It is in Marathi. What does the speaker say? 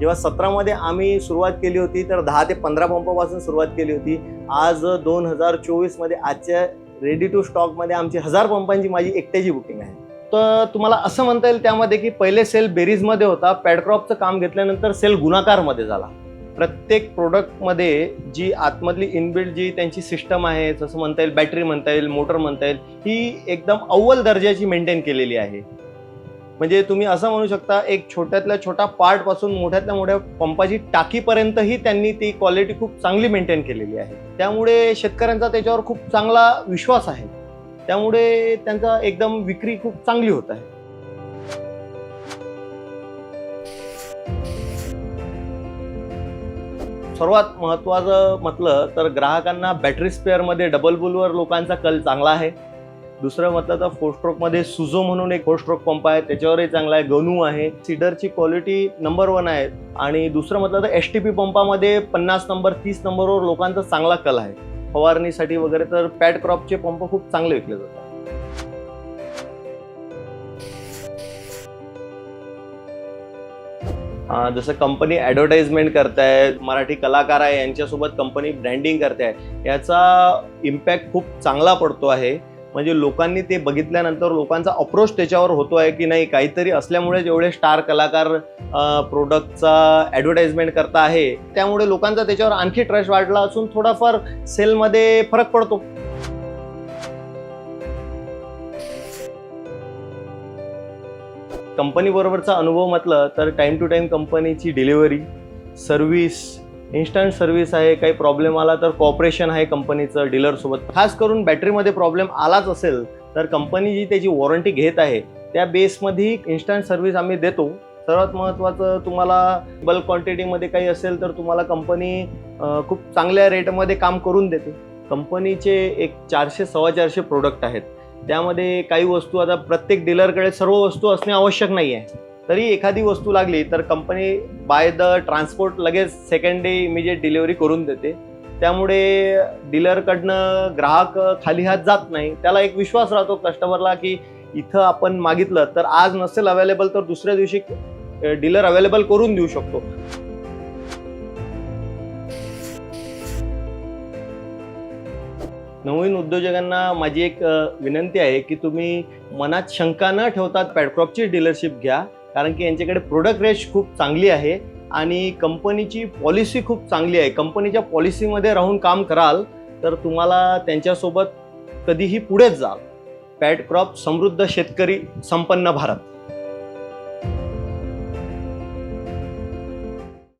जेव्हा सतरामध्ये आम्ही सुरुवात केली होती तर दहा ते पंधरा पंपापासून सुरुवात केली होती. आज दोन हजार चोवीसमध्ये आजच्या रेडी टू स्टॉकमध्ये आमची हजार पंपांची माझी एकट्याची बुकिंग आहे. तर तुम्हाला असं म्हणता येईल त्यामध्ये की पहिले सेल बेरीजमध्ये होता पॅडक्रॉपचं काम घेतल्यानंतर सेल गुणाकारमध्ये झाला. प्रत्येक प्रोडक्टमध्ये जी आतमधली इनबिल्ड जी त्यांची सिस्टम आहे जसं म्हणता येईल बॅटरी म्हणता येईल मोटर म्हणता येईल ही एकदम अव्वल दर्जाची मेंटेन केलेली आहे. म्हणजे तुम्ही असं म्हणू शकता एक छोट्यातल्या छोटा पार्टपासून मोठ्यातल्या मोठ्या पंपाची टाकीपर्यंतही त्यांनी ती क्वालिटी खूप चांगली मेंटेन केलेली आहे. त्यामुळे शेतकऱ्यांचा त्याच्यावर खूप चांगला विश्वास आहे. त्यामुळे त्यांचा एकदम विक्री खूप चांगली होत आहे. सर्वात महत्त्वाचं म्हटलं तर ग्राहकांना बॅटरी स्पेअरमध्ये डबल बुलवर लोकांचा कल चांगला आहे. दुसरं म्हटलं तर फोर स्ट्रोकमध्ये सुझो म्हणून एक फोर स्ट्रोक पंप आहे त्याच्यावरही चांगला आहे गनू आहे. सीडरची क्वालिटी नंबर वन आहे. आणि दुसरं म्हटलं तर एस टी पी पंपामध्ये पन्नास नंबर तीस नंबरवर लोकांचा चांगला कल आहे. फवारणीसाठी वगैरे तर पॅट क्रॉपचे पंप खूप चांगले विकले जातात. जसं कंपनी ॲडव्हर्टाइजमेंट करताय मराठी कलाकार आहे यांच्यासोबत कंपनी ब्रँडिंग करते याचा इम्पॅक्ट खूप चांगला पडतो आहे. म्हणजे लोकांनी ते बघितल्यानंतर लोकांचा अप्रोच त्याच्यावर होतो आहे की नाही काहीतरी असल्यामुळे जेवढे स्टार कलाकार प्रोडक्टचा ॲडव्हर्टाइजमेंट करता आहे त्यामुळे लोकांचा त्याच्यावर आणखी ट्रस्ट वाढला असून थोडाफार सेलमध्ये फरक पडतो. कंपनीबरोबरचा अनुभव म्हटलं तर टाईम टू टाईम कंपनीची डिलिव्हरी सर्व्हिस इन्स्टंट सर्व्हिस आहे काही प्रॉब्लेम आला तर कॉपरेशन आहे कंपनीचं डीलरसोबत. खास करून बॅटरीमध्ये प्रॉब्लेम आलाच असेल तर कंपनी जी त्याची वॉरंटी घेत आहे त्या बेसमध्ये इन्स्टंट सर्व्हिस आम्ही देतो. सर्वात महत्त्वाचं तुम्हाला बल्क क्वांटिटीमध्ये काही असेल तर तुम्हाला कंपनी खूप चांगल्या रेटमध्ये काम करून देते. कंपनीचे एक चारशे सव्वा चारशे प्रोडक्ट आहेत. त्यामध्ये काही वस्तू आता प्रत्येक डीलरकडे सर्व वस्तू असणे आवश्यक नाही आहे तरी एखादी वस्तू लागली तर कंपनी बाय द ट्रान्सपोर्ट लगेच सेकंड डे इमिजिएट डिलिव्हरी करून देते. त्यामुळे डीलरकडनं ग्राहक खाली हात जात नाही. त्याला एक विश्वास राहतो कस्टमरला की इथं आपण मागितलं तर आज नसेल अवेलेबल तर दुसऱ्या दिवशी डीलर अवेलेबल करून देऊ शकतो. नवीन उद्योजकांना माझी एक विनंती आहे की तुम्ही मनात शंका न ठेवता पॅडक्रॉपची डीलरशिप घ्या. कारण की यांच्याकडे प्रोडक्ट रेंज खूप चांगली आहे आणि कंपनीची पॉलिसी खूप चांगली आहे. कंपनीच्या पॉलिसीमध्ये राहून काम कराल तर तुम्हाला त्यांच्यासोबत कधीही पुढेच जाल. पॅट क्रॉप समृद्ध शेतकरी संपन्न भारत.